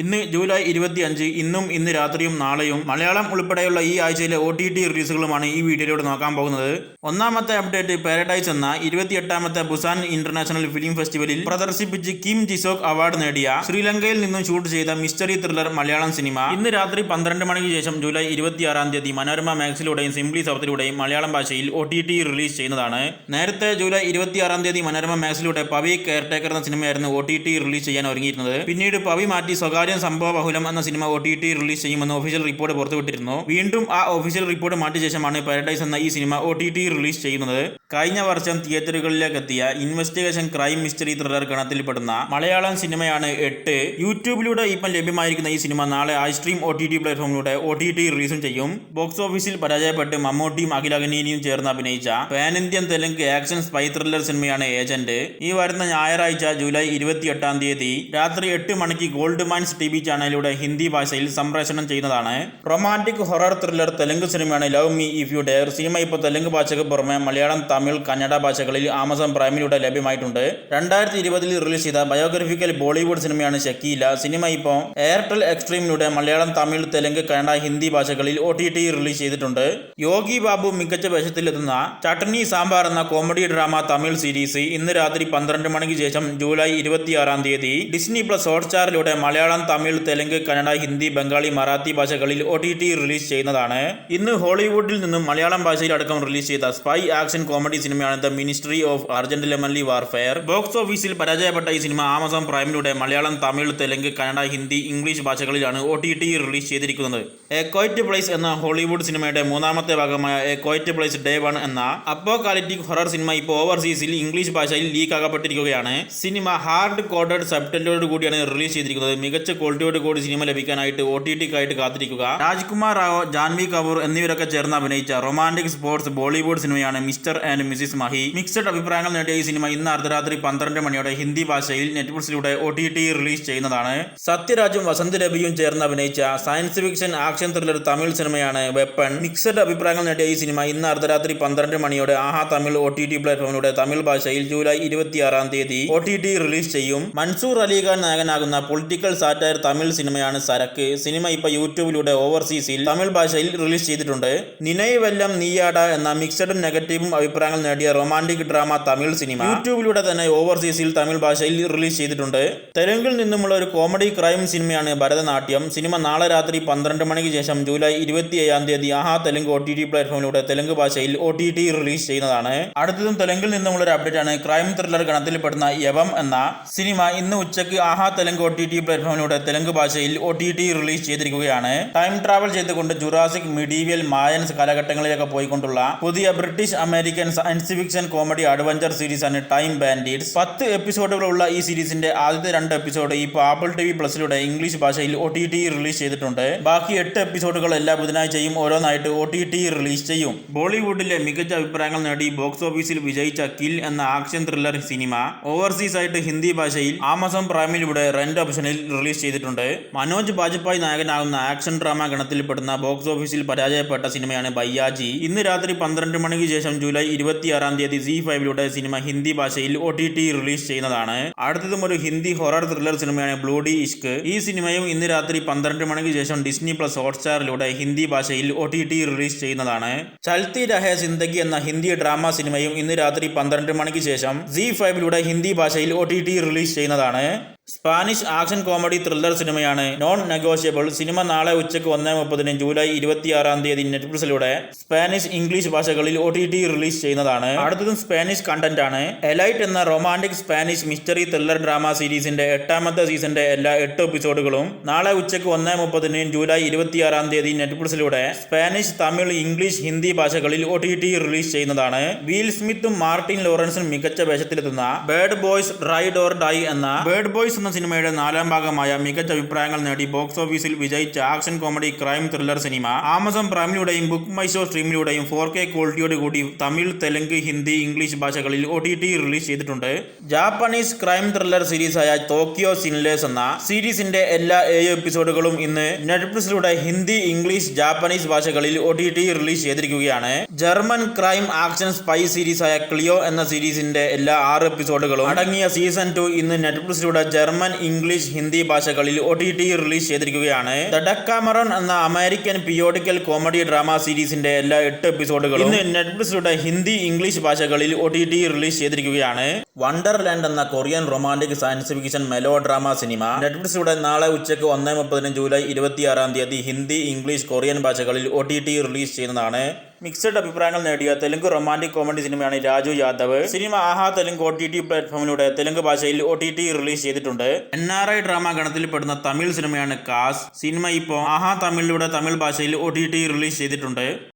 ഇന്ന് ജൂലൈ ഇരുപത്തി അഞ്ച് ഇന്നും ഇന്ന് രാത്രിയും നാളെയും മലയാളം ഉൾപ്പെടെയുള്ള ഈ ആഴ്ചയിലെ ഒ ടി ടി റിലീസുകളുമാണ് ഈ വീഡിയോയിലൂടെ നോക്കാൻ പോകുന്നത്. ഒന്നാമത്തെ അപ്ഡേറ്റ് പാരഡൈസ് എന്ന ഇരുപത്തിയെട്ടാമത്തെ ബുസാൻ ഇന്റർനാഷണൽ ഫിലിം ഫെസ്റ്റിവലിൽ പ്രദർശിപ്പിച്ച് കിം ജിസോക് അവാർഡ് നേടിയ ശ്രീലങ്കയിൽ നിന്നും ഷൂട്ട് ചെയ്ത മിസ്റ്ററി ത്രില്ലർ മലയാളം സിനിമ. ഇന്ന് രാത്രി പന്ത്രണ്ട് മണിക്ക് ശേഷം ജൂലൈ ഇരുപത്തിയാറാം തീയതി മനോരമ മാക്സിലൂടെയും സിംപ്ലി സൗത്തിലൂടെയും മലയാളം ഭാഷയിൽ ഒ ടി ടി റിലീസ് ചെയ്യുന്നതാണ്. നേരത്തെ ജൂലൈ ഇരുപത്തിയാറാം തീയതി മനോരമ മാക്സിലൂടെ പവി കെയർടേക്കർ എന്ന സിനിമയായിരുന്നു ഒ ടി ടി റിലീസ് ചെയ്യാൻ ഒരുങ്ങിയിരുന്നത്. പിന്നീട് പവി മാറ്റി സ്വകാര്യം സംഭവ ബഹുലം എന്ന cinema O T T release ചെയ്യുമെന്ന് ഒഫീഷ്യൽ റിപ്പോർട്ട് പുറത്തുവിട്ടിരുന്നു. വീണ്ടും ആ ഒഫീഷ്യൽ റിപ്പോർട്ട് മാറ്റിയ ശേഷമാണ് പാരഡൈസ് എന്ന ഈ cinema O T T release ചെയ്യുന്നത്. കഴിഞ്ഞ വർഷം തിയേറ്ററുകളിലേക്ക് എത്തിയ ഇൻവെസ്റ്റിഗേഷൻ ക്രൈം മിസ്റ്ററി ത്രില്ലർ ഗണത്തിൽപ്പെടുന്ന മലയാളം സിനിമയാണ് എട്ട്. യൂട്യൂബിലൂടെ ഇപ്പം ലഭ്യമായിരിക്കുന്ന ഈ സിനിമ നാളെ ഐസ്ട്രീം ഒ ടി ടി പ്ലാറ്റ്ഫോമിലൂടെ ഒ ടി ടി റിലീസും ചെയ്യും. ബോക്സ് ഓഫീസിൽ പരാജയപ്പെട്ട് മമ്മൂട്ടിയും അഖിലഗനീനിയും ചേർന്ന് അഭിനയിച്ച pan Indian Telugu action spy thriller സിനിമയാണ് ഏജന്റ് ഈ വരുന്ന ഞായറാഴ്ച ജൂലൈ ഇരുപത്തിയെട്ടാം തീയതി രാത്രി എട്ട് മണിക്ക് ഗോൾഡ് മൈൻസ് ടി വി ചാനലിലൂടെ ഹിന്ദി ഭാഷയിൽ സംപ്രേഷണം ചെയ്യുന്നതാണ്. റൊമാന്റിക് ഹൊറർ ത്രില്ലർ തെലുങ്ക് സിനിമയാണ് love me if you dare cinema ഇപ്പോൾ തെലുങ്ക് ഭാഷയ്ക്ക് പുറമെ മലയാളം തമിഴ് കന്നഡ ഭാഷകളിൽ ആമസോൺ പ്രൈമിലൂടെ ലഭ്യമായിട്ടുണ്ട്. രണ്ടായിരത്തി ഇരുപതിൽ റിലീസ് ചെയ്ത ബയോഗ്രഫിക്കൽ ബോളിവുഡ് സിനിമയാണ് ഷക്കീല സിനിമ ഇപ്പോൾ എയർടെൽ എക്സ്ട്രീമിലൂടെ മലയാളം തമിഴ് തെലുങ്ക് കന്നഡ ഹിന്ദി ഭാഷകളിൽ ഒ ടി ടി റിലീസ് ചെയ്തിട്ടുണ്ട്. യോഗി ബാബു മികച്ച വേഷത്തിലെത്തുന്ന ചട്ടണി സാമ്പാർ എന്ന കോമഡി ഡ്രാമ തമിഴ് സീരീസ് ഇന്ന് രാത്രി പന്ത്രണ്ട് മണിക്ക് ശേഷം ജൂലൈ ഇരുപത്തിയാറാം തീയതി ഡിസ്നി പ്ലസ് ഹോട്ട്സ്റ്റാറിലൂടെ മലയാളം തമിഴ് തെലുങ്ക് കന്നഡ ഹിന്ദി ബംഗാളി മറാത്തി ഭാഷകളിൽ ഒ ടി ടി റിലീസ് ചെയ്യുന്നതാണ്. ഇന്ന് ഹോളിവുഡിൽ നിന്നും മലയാളം ഭാഷയിൽ അടക്കം റിലീസ് ചെയ്ത സ്പൈ ആക്ഷൻ കോമഡി സിനിമയാണ് the ministry of ungentlemanly warfare box ഓഫീസിൽ പരാജയപ്പെട്ട ഈ സിനിമ ആമസോൺ പ്രൈമിലൂടെ മലയാളം തമിഴ് തെലുങ്ക് കന്നഡ ഹിന്ദി ഇംഗ്ലീഷ് ഭാഷകളിലാണ് ഒ ടി ടി റിലീസ് ചെയ്തിരിക്കുന്നത്. എ കോയിറ്റ് പ്ലേസ് എന്ന ഹോളിവുഡ് സിനിമയുടെ മൂന്നാമത്തെ ഭാഗമായ a quiet place day one എന്ന അപ്പോകാലിറ്റിക് ഹൊറർ സിനിമ ഇപ്പോൾ ഓവർസീസിൽ ഇംഗ്ലീഷ് ഭാഷയിൽ ലീക്ക് ആകപ്പെട്ടിരിക്കുകയാണ് സിനിമ ഹാർഡ് കോഡഡ് സബ്റ്റലോട് കൂടിയാണ് റിലീസ് ചെയ്തിരിക്കുന്നത്. മികച്ച ക്വാളിറ്റിയോട് കൂടി സിനിമ ലഭിക്കാനായിട്ട് ഒ ടി ടിക്കായിട്ട് കാത്തിരിക്കുക. രാജ്കുമാർ റാവു ജാൻവി കപൂർ എന്നിവരൊക്കെ ചേർന്ന് അഭിനയിച്ച റൊമാന്റിക് സ്പോർട്സ് ബോളിവുഡ് സിനിമയാണ് Mr and Mrs Mahi. Mixed അഭിപ്രായങ്ങൾ നേടിയ ഈ സിനിമ ഇന്ന് അർദ്ധരാത്രി പന്ത്രണ്ട് മണിയോടെ ഹിന്ദി ഭാഷയിൽ നെറ്റ്ഫ്ലിക്സിലൂടെ ഒ ടി ടി റിലീസ് ചെയ്യുന്നതാണ്. സത്യരാജും വസന്ത് രവിയും ചേർന്ന് അഭിനയിച്ച science fiction action thriller Tamil സിനിമയാണ് വെപ്പൺ. മിക്സഡ് അഭിപ്രായങ്ങൾ നേടിയ ഈ സിനിമ ഇന്ന് അർദ്ധരാത്രി പന്ത്രണ്ട് മണിയോടെ Aha Tamil O T T പ്ലാറ്റ്ഫോമിലൂടെ Tamil ഭാഷയിൽ ജൂലൈ ഇരുപത്തിയാറാം തീയതി ഒ ടി ടി റിലീസ് ചെയ്യും. മൻസൂർ അലിഖാൻ നായകനാകുന്ന പൊളിറ്റിക്കൽ സാറ്റയർ തമിഴ് സിനിമയാണ് സരക്ക്. സിനിമ ഇപ്പോൾ യൂട്യൂബിലൂടെ ഓവർസീസിൽ തമിഴ് ഭാഷയിൽ റിലീസ് ചെയ്തിട്ടുണ്ട്. നിനൈവെല്ലം നീയാട എന്ന മിക്സഡും നെഗറ്റീവും അഭിപ്രായങ്ങൾ നേടിയ റൊമാന്റിക് ഡ്രാമ തമിഴ് സിനിമ. യൂട്യൂബിലൂടെ തന്നെ ഓവർസീസിൽ തമിഴ് ഭാഷയിൽ റിലീസ് ചെയ്തിട്ടുണ്ട്. തെലുങ്കിൽ നിന്നുമുള്ള ഒരു കോമഡി ക്രൈം സിനിമയാണ് ഭരതനാട്യം. സിനിമ നാളെ രാത്രി പന്ത്രണ്ട് മണിക്ക് ശേഷം ജൂലൈ ഇരുപത്തി ഏഴാം തീയതി Aha Telugu O T T പ്ലാറ്റ്ഫോമിലൂടെ Telugu ഭാഷയിൽ ഒ ടി ടി റിലീസ് ചെയ്യുന്നതാണ്. അടുത്തതും തെലുങ്കിൽ നിന്നുമുള്ള ഒരു അപ്ഡേറ്റ് ആണ് ക്രൈം ത്രില്ലർ ഗണത്തിൽപ്പെടുന്ന യവം എന്ന സിനിമ. ഇന്ന് ഉച്ചയ്ക്ക് Aha Telugu O T T പ്ലാറ്റ്ഫോമിലൂടെ Telugu ഭാഷയിൽ ഒ ടി ടി റിലീസ് ചെയ്തിരിക്കുകയാണ്. ടൈം ട്രാവൽ ചെയ്തുകൊണ്ട് ജുറാസിക് മിഡീവിയൽ മായൻസ് കാലഘട്ടങ്ങളിലൊക്കെ പോയിക്കൊണ്ടുള്ള പുതിയ British American science fiction comedy adventure series ആണ് ടൈം ബാൻഡീഡ്സ് പത്ത് എപ്പിസോഡുകളുള്ള ഈ സീരീസിന്റെ ആദ്യത്തെ രണ്ട് എപ്പിസോഡ് ഇപ്പോൾ ആപ്പിൾ ടി വി പ്ലസിലൂടെ ഇംഗ്ലീഷ് ഭാഷയിൽ ഒ ടി ടി റിലീസ് ചെയ്തിട്ടുണ്ട്. ബാക്കി എട്ട് എപ്പിസോഡുകൾ എല്ലാ ബുധനാഴ്ചയും ഓരോന്നായിട്ട് ഒ ടി ടി റിലീസ് ചെയ്യും. ബോളിവുഡിലെ മികച്ച അഭിപ്രായങ്ങൾ നേടി ബോക്സ് ഓഫീസിൽ വിജയിച്ച കിൽ എന്ന ആക്ഷൻ ത്രില്ലർ സിനിമ. ഓവർസീസ് ആയിട്ട് ഹിന്ദി ഭാഷയിൽ ആമസോൺ പ്രൈമിലൂടെ റെന്റ് ഓപ്ഷനിൽ റിലീസ് ചെയ്തിട്ടുണ്ട്. മനോജ് ബാജ്പായ് നായകനാകുന്ന ആക്ഷൻ ഡ്രാമ ഗണത്തിൽപ്പെടുന്ന ബോക്സ് ഓഫീസിൽ പരാജയപ്പെട്ട സിനിമയാണ് ബയ്യാജി. ഇന്ന് രാത്രി പന്ത്രണ്ട് മണിക്ക് ശേഷം ജൂലൈ ഇരുപത്തിയാറാം തീയതി സി ഫൈവിലൂടെ സിനിമ ഹിന്ദി ഭാഷയിൽ ഒ ടി ടി റിലീസ് ചെയ്യുന്നതാണ്. അടുത്തതും ഒരു ഹിന്ദി ഹൊറർ ത്രില്ലർ സിനിമയാണ് ബ്ലൂഡി ഇഷ്ക്. ഈ സിനിമയും ഇന്ന് രാത്രി പന്ത്രണ്ട് മണിക്ക് ശേഷം ഡിസ്നി പ്ലസ് ഹോട്ട്സ്റ്റാറിലൂടെ ഹിന്ദി ഭാഷയിൽ ഒ ടി ടി റിലീസ് ചെയ്യുന്നതാണ്. ചൽത്തി രഹേ സിന്ദഗി എന്ന ഹിന്ദി ഡ്രാമ സിനിമയും ഇന്ന് രാത്രി പന്ത്രണ്ട് മണിക്ക് ശേഷം സി ഫൈവിലൂടെ ഹിന്ദി ഭാഷയിൽ ഒ ടി ടി റിലീസ് ചെയ്യുന്നതാണ്. സ്പാനിഷ് ആക്ഷൻ കോമഡി ത്രില്ലർ സിനിമയാണ് നോൺ നെഗോഷ്യബിൾ സിനിമ നാളെ ഉച്ചയ്ക്ക് ഒന്നേ മുപ്പതിന് ജൂലൈ ഇരുപത്തിയാറാം തീയതി നെറ്റ്ഫ്ലിക്സിലൂടെ സ്പാനിഷ് ഇംഗ്ലീഷ് ഭാഷകളിൽ ഒ ടി ടി റിലീസ് ചെയ്യുന്നതാണ്. അടുത്തതും സ്പാനിഷ് കണ്ടന്റ് ആണ് എലൈറ്റ് എന്ന romantic Spanish mystery thriller drama സീരീസിന്റെ എട്ടാമത്തെ സീസന്റെ എല്ലാ എട്ട് എപ്പിസോഡുകളും നാളെ ഉച്ചയ്ക്ക് ഒന്നേ മുപ്പതിന് ജൂലൈ ഇരുപത്തിയാറാം തീയതി നെറ്റ്ഫ്ലിക്സിലൂടെ സ്പാനിഷ് തമിഴ് ഇംഗ്ലീഷ് ഹിന്ദി ഭാഷകളിൽ ഒ ടി ടി റിലീസ് ചെയ്യുന്നതാണ്. വീൽ സ്മിത്തും മാർട്ടിൻ ലോറൻസും മികച്ച വേഷത്തിലെത്തുന്ന bad boys ride or die എന്ന ബേഡ് ബോയ്സ് എന്ന സിനിമയുടെ നാലാം ഭാഗമായ മികച്ച അഭിപ്രായങ്ങൾ നേടി ബോക്സ് ഓഫീസിൽ വിജയിച്ച action comedy crime thriller cinema. Amazon പ്രൈമിലൂടെയും book my show സ്ട്രീമിലൂടെയും ഫോർ കെ ക്വാളിറ്റിയോട് കൂടി തമിഴ് തെലുങ്ക് ഹിന്ദി ഇംഗ്ലീഷ് ഭാഷകളിൽ ഒ ടി ടി റിലീസ് ചെയ്തിട്ടുണ്ട്. ജാപ്പനീസ് ക്രൈം ത്രില്ലർ സീരീസായ ടോക്കിയോ സിൻലേസ് എന്ന സീരീസിന്റെ എല്ലാ ഏഴ് എപ്പിസോഡുകളും ഇന്ന് നെറ്റ്ഫ്ലിക്സിലൂടെ ഹിന്ദി ഇംഗ്ലീഷ് ജാപ്പനീസ് ഭാഷകളിൽ ഒ ടി ടി റിലീസ് ചെയ്തിരിക്കുകയാണ്. ജർമ്മൻ ക്രൈം ആക്ഷൻ സ്പൈ സീരീസായ ക്ലിയോ എന്ന സീരീസിന്റെ എല്ലാ ആറ് എപ്പിസോഡുകളും അടങ്ങിയ സീസൺ ടു ഇന്ന് നെറ്റ്ഫ്ലിക്സിലൂടെ ജർമ്മൻ ഇംഗ്ലീഷ് ഹിന്ദി ഭാഷകളിൽ ഒ ടി ടി റിലീസ് ചെയ്തിരിക്കുകയാണ്. ദ ഡക്കാമറൺ എന്ന അമേരിക്കൻ പിയോഡിക്കൽ കോമഡി ഡ്രാമ സീരീസിന്റെ എല്ലാ എട്ട് എപ്പിസോഡുകളും ഇന്ന് നെറ്റ്ഫ്ലിക്സിലൂടെ ഹിന്ദി ഇംഗ്ലീഷ് ഭാഷകളിൽ ഒ ടി ടി റിലീസ് ചെയ്തിരിക്കുകയാണ്. വണ്ടർലാൻഡ് എന്ന Korean romantic science fiction melo drama cinema നെറ്റ്ഫ്ലിക്സിലൂടെ നാളെ ഉച്ചയ്ക്ക് ഒന്നേ മുപ്പതിന് ജൂലൈ ഇരുപത്തിയാറാം തീയതി ഹിന്ദി ഇംഗ്ലീഷ് കൊറിയൻ ഭാഷകളിൽ ഒ ടി ടി റിലീസ് ചെയ്യുന്നതാണ്. മിക്സഡ് അഭിപ്രായങ്ങൾ നേടിയ തെലുങ്ക് റൊമാന്റിക് കോമഡി സിനിമയാണ് Raju Yadav. Cinema Aha Telugu O T T പ്ലാറ്റ്ഫോമിലൂടെ Telugu ഭാഷയിൽ ഒ ടി ടി റിലീസ് ചെയ്തിട്ടുണ്ട്. എൻ ആർ ഐ ഡ്രാമ ഗണത്തിൽപ്പെടുന്ന തമിഴ് സിനിമയാണ് കാസ്. സിനിമ ഇപ്പോൾ ആഹാ തമിഴിലൂടെ തമിഴ് ഭാഷയിൽ ഒ ടി ടി റിലീസ് ചെയ്തിട്ടുണ്ട്.